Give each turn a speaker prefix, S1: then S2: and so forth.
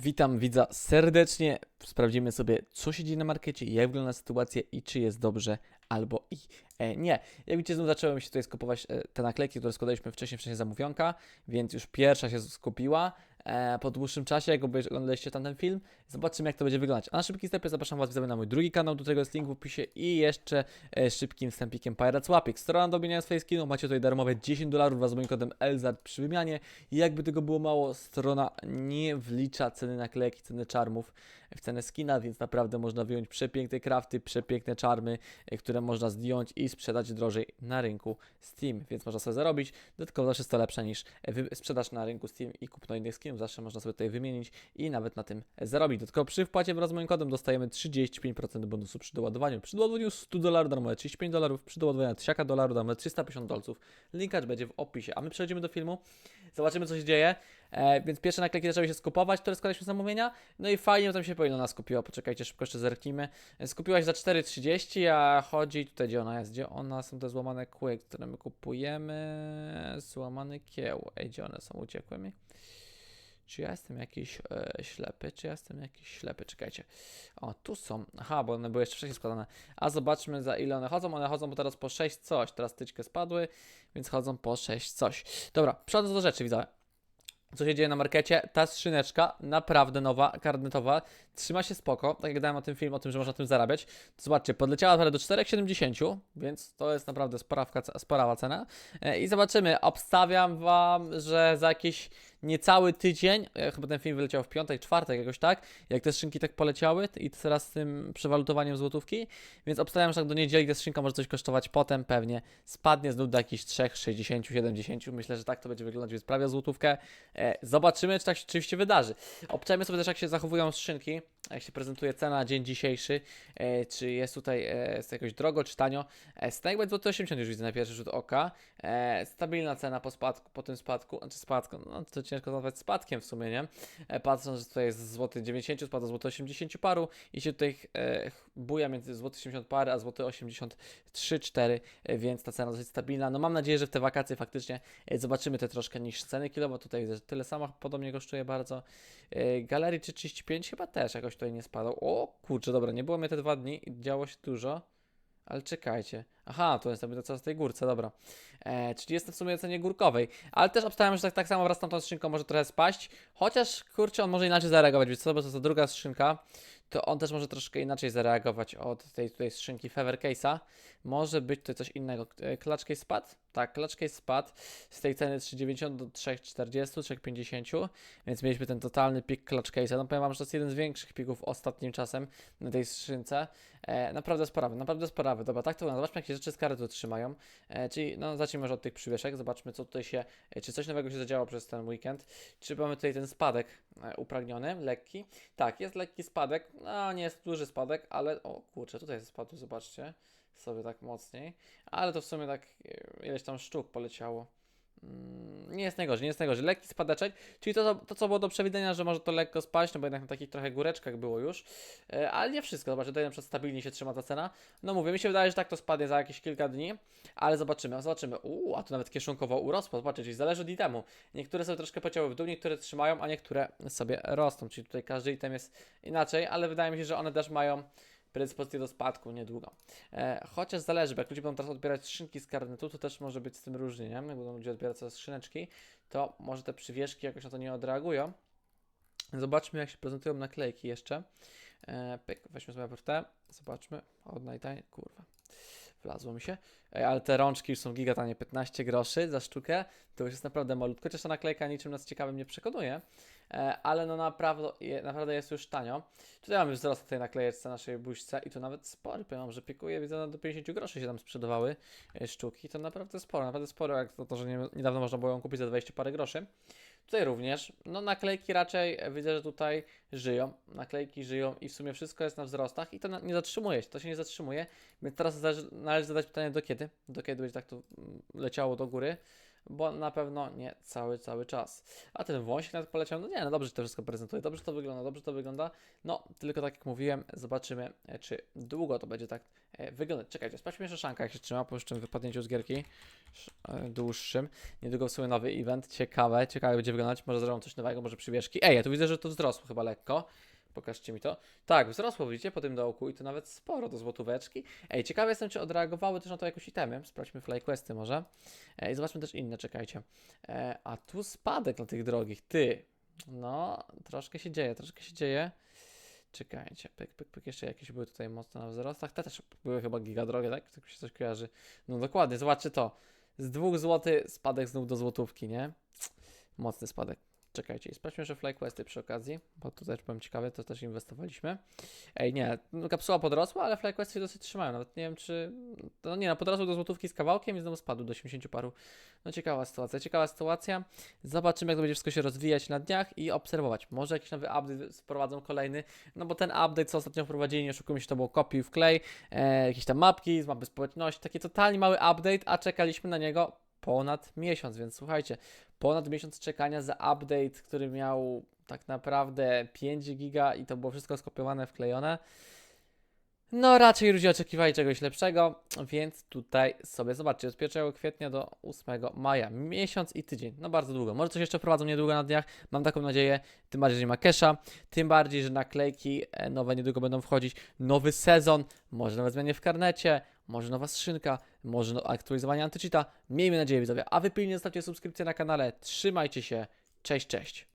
S1: Witam widza serdecznie. Sprawdzimy sobie, co się dzieje na markecie, jak wygląda sytuacja i czy jest dobrze albo i e, nie. Jak widzicie, znów zacząłem się tutaj skupować e, te naklejki, które składaliśmy wcześniej, wcześniej zamówionka, więc już pierwsza się skupiła. E, po dłuższym czasie, jak oglądaliście tamten film, zobaczymy, jak to będzie wyglądać. A na szybki wstępie zapraszam Was widzowie na mój drugi kanał, do tego jest link w opisie i jeszcze e, szybkim wstępikiem Pirates Łapik. Strona do wymiany swoich skinów, macie tutaj darmowe 10 dolarów wraz z moim kodem ELZARD przy wymianie. I jakby tego było mało, strona nie wlicza ceny naklejki, ceny czarmów w cenę skina, więc naprawdę można wyjąć przepiękne crafty, przepiękne czarmy, e, które można zdjąć i sprzedać drożej na rynku Steam, więc można sobie zarobić. Dodatkowo zawsze jest to lepsze niż e, sprzedaż na rynku Steam i kupno innych skinów, zawsze można sobie tutaj wymienić i nawet na tym zarobić. Dodatkowo przy wpłacie wraz z moim kodem dostajemy 35% bonusu przy doładowaniu. Przy doładowaniu 100 dolarów darmowe 35 dolarów, przy doładowaniu 1000 dolarów darmowe 350 dolców. Linkacz będzie w opisie, a my przechodzimy do filmu, zobaczymy co się dzieje. E, więc pierwsze naklejki zaczęły się skupować, które składaliśmy zamówienia. No i fajnie tam się powinno nas skupiło. Poczekajcie, szybko jeszcze zerknijmy. E, Skupiłaś za 4,30, a chodzi tutaj, gdzie ona jest? Gdzie ona są te złamane kły, które my kupujemy? Złamany kieł. Ej, gdzie one są? Uciekły mi. Czy ja jestem jakiś e, ślepy? Czy ja jestem jakiś ślepy? Czekajcie. O, tu są. Aha, bo one były jeszcze wcześniej składane. A zobaczmy za ile one chodzą. One chodzą bo teraz po 6 coś. Teraz tyczkę spadły, więc chodzą po 6 coś. Dobra, przechodząc do rzeczy, widzowie co się dzieje na markecie. Ta skrzyneczka, naprawdę nowa, karnetowa, trzyma się spoko. Tak jak dałem o tym film, o tym, że można tym zarabiać. To zobaczcie, podleciała prawie do 4,70, więc to jest naprawdę sporawka, sporawa cena. E, I zobaczymy, obstawiam Wam, że za jakiś niecały tydzień, e, chyba ten film wyleciał w piątek, czwartek, jakoś tak, jak te skrzynki tak poleciały i teraz z tym przewalutowaniem złotówki, więc obstawiam, że tak do niedzieli ta skrzynka może coś kosztować, potem pewnie spadnie znów do jakichś 3, 60, 70, myślę, że tak to będzie wyglądać, więc prawie złotówkę. E, zobaczymy, czy tak się oczywiście wydarzy. Obczajmy sobie też, jak się zachowują skrzynki, jak się prezentuje cena na dzień dzisiejszy, e, czy jest tutaj e, jest jakoś drogo, czy tanio. E, Snake złoty 80 już widzę na pierwszy rzut oka. Stabilna cena po spadku, po tym spadku, znaczy spadku, no to ciężko nazwać spadkiem w sumie, nie? Patrząc, że tutaj jest złoty 90, spada złoty 80 paru i się tutaj buja między złoty 80 pary, a złoty 83, 4, e, więc ta cena dosyć stabilna. No mam nadzieję, że w te wakacje faktycznie zobaczymy te troszkę niższe ceny kilowo. Tutaj widzę, że tyle samo podobnie kosztuje bardzo. Galerii czy 35 chyba też jakoś tutaj nie spadał. O kurczę, dobra, nie było mnie te dwa dni i działo się dużo. Ale czekajcie. Aha, to jest sobie co z tej górce, dobra. E, czyli jestem w sumie cenie górkowej. Ale też obstawiam, że tak, tak samo wraz z tamtą skrzynką może trochę spaść. Chociaż, kurczę, on może inaczej zareagować. Wiecie co, bo to jest druga skrzynka. To on też może troszkę inaczej zareagować od tej tutaj skrzynki Fever Case'a. Może być tutaj coś innego. E, Clutch Case spadł? Tak, Clutch Case spadł z tej ceny 3,90 do 3,40, 3,50. Więc mieliśmy ten totalny pik Clutch. No powiem wam, że to jest jeden z większych pików ostatnim czasem na tej skrzynce. E, naprawdę sprawy, naprawdę sprawy. Dobra, tak to wygląda. Zobaczmy, jakie rzeczy z kary tu trzymają. E, czyli, no, zacznijmy może od tych przywieszek. Zobaczmy, co tutaj się, e, czy coś nowego się zadziało przez ten weekend. Czy mamy tutaj ten spadek e, upragniony, lekki. Tak, jest lekki spadek. No, nie jest duży spadek, ale, o kurczę, tutaj spadł, zobaczcie. Sobie tak mocniej. Ale to w sumie tak e, ileś tam sztuk poleciało. Mm, Nie jest najgorzej, nie jest najgorzej. Lekki spadeczek, czyli to, to, co było do przewidzenia, że może to lekko spaść, no bo jednak na takich trochę góreczkach było już. E, Ale nie wszystko, zobaczcie, tutaj na przykład stabilnie się trzyma ta cena. No mówię, mi się wydaje, że tak to spadnie za jakieś kilka dni, ale zobaczymy, zobaczymy. Uuu, a tu nawet kieszonkowo urosło, zobaczcie, czyli zależy od itemu. Niektóre sobie troszkę pocięły w dół, niektóre trzymają, a niektóre sobie rosną, czyli tutaj każdy item jest inaczej, ale wydaje mi się, że one też mają predyspozycję do spadku niedługo. E, chociaż zależy, bo jak ludzie będą teraz odbierać skrzynki z karnetu, to też może być z tym różnie, nie? Jak będą ludzie odbierać sobie skrzyneczki, to może te przywieszki jakoś na to nie odreagują. Zobaczmy, jak się prezentują naklejki jeszcze. E, pyk, weźmy sobie te, zobaczmy. Odnajtaj, kurwa. Wlazło mi się. Ej, ale te rączki już są gigatanie, 15 groszy za sztukę. To już jest naprawdę malutko, chociaż ta naklejka niczym nas ciekawym nie przekonuje. E, ale no naprawdę, naprawdę jest już tanio. Tutaj mamy wzrost tej naklejeczce naszej buźce i to nawet spory, powiem że pikuje, widzę, do 50 groszy się tam sprzedawały e, sztuki. To naprawdę sporo, naprawdę sporo, jak to, to że nie, niedawno można było ją kupić za 20 parę groszy. Tutaj również, no naklejki raczej e, widzę, że tutaj żyją, naklejki żyją i w sumie wszystko jest na wzrostach i to nie zatrzymuje się, to się nie zatrzymuje, więc teraz należy zadać pytanie do kiedy, do kiedy będzie tak to mm, leciało do góry, bo na pewno nie cały, cały czas. A ten wąsik nawet poleciał, no nie, no dobrze to wszystko prezentuje, dobrze to wygląda, dobrze to wygląda. No, tylko tak jak mówiłem, zobaczymy, e, czy długo to będzie tak e, wyglądać. Czekajcie, sprawdźmy jeszcze szanka, jak się trzyma po tym wypadnięciu z gierki e, dłuższym. Niedługo w sumie nowy event, ciekawe, ciekawe będzie wyglądać, może zrobią coś nowego, może przywieszki. Ej, ja tu widzę, że to wzrosło chyba lekko. Pokażcie mi to. Tak, wzrosło, widzicie, po tym dołku i to nawet sporo do złotóweczki. Ej, ciekawy jestem, czy odreagowały też na to jakoś itemy. Sprawdźmy flyquesty może. Ej, zobaczmy też inne, czekajcie. E, a tu spadek na tych drogich, ty. No, troszkę się dzieje, troszkę się dzieje. Czekajcie, pyk, pyk, pyk, jeszcze jakieś były tutaj mocno na wzrostach. Te też były chyba gigadrogie, tak? Tak się coś kojarzy. No dokładnie, zobaczcie to. Z 2 zł spadek znów do złotówki, nie? Mocny spadek. Czekajcie, sprawdźmy jeszcze FlyQuesty przy okazji, bo tu też byłem ciekawy, to też inwestowaliśmy. Ej, nie, no, kapsuła podrosła, ale FlyQuesty się dosyć trzymają, nawet nie wiem czy... No nie, no podrosły do złotówki z kawałkiem i znowu spadł do 80 paru. No ciekawa sytuacja, ciekawa sytuacja. Zobaczymy jak to będzie wszystko się rozwijać na dniach i obserwować. Może jakiś nowy update wprowadzą kolejny, no bo ten update co ostatnio wprowadzili, nie oszukujmy się, to było kopiuj w klej, e, jakieś tam mapki z mapy społeczności, taki totalnie mały update, a czekaliśmy na niego ponad miesiąc, więc słuchajcie, ponad miesiąc czekania za update, który miał tak naprawdę 5 giga i to było wszystko skopiowane, wklejone. No raczej ludzie oczekiwali czegoś lepszego, więc tutaj sobie zobaczcie, od 1 kwietnia do 8 maja, miesiąc i tydzień, no bardzo długo. Może coś jeszcze wprowadzą niedługo na dniach, mam taką nadzieję, tym bardziej, że nie ma kesha, tym bardziej, że naklejki e, nowe niedługo będą wchodzić, nowy sezon, może nowe zmiany w karnecie, może nowa skrzynka, może no, aktualizowanie antycheata, miejmy nadzieję widzowie, a wy pilnie zostawcie subskrypcję na kanale, trzymajcie się, cześć, cześć.